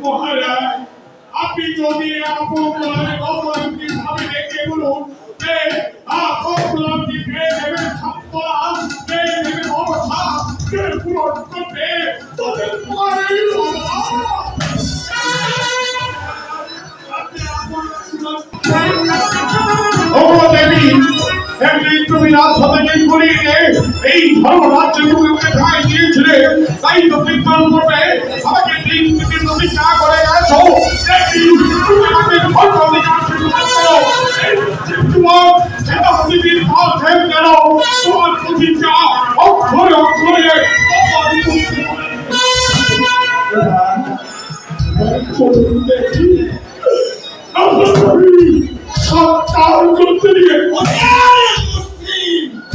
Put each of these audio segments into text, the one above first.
মহারাজ আপনি যদি আপনার অপরাধী ভাবে দেখে বলুন? তুমি করিয়ে এই ধর্মরাজ্য তুমি মেধায় দিয়েছিলে। তাই তো বিদ্যান করবে। আমাকে তিন দিন প্রতিজ্ঞা করে গেছো তুমি আমাকে ধর্ম অধিকার শুরু করো তোমার করতে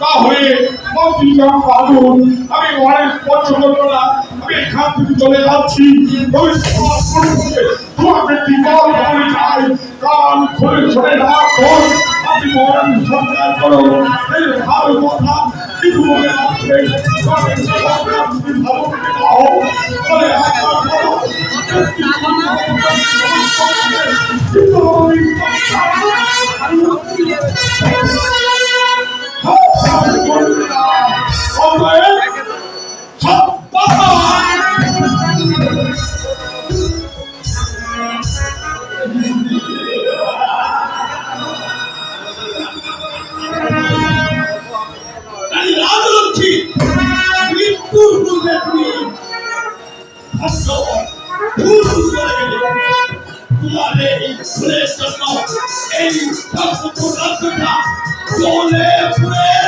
তাহলে মন্ত্রীরা পালন, আমি অনেক স্পর্শ করব না আমি এখান থেকে চলে যাচ্ছি। কান খুলে চলে রাখুন আপনি এই ভালো কথা রাজলক্ষ্মী মৃত্যুর পূর্বে তুমি তোমার এই জন্য এই রাজ্যটা জলে পুড়ে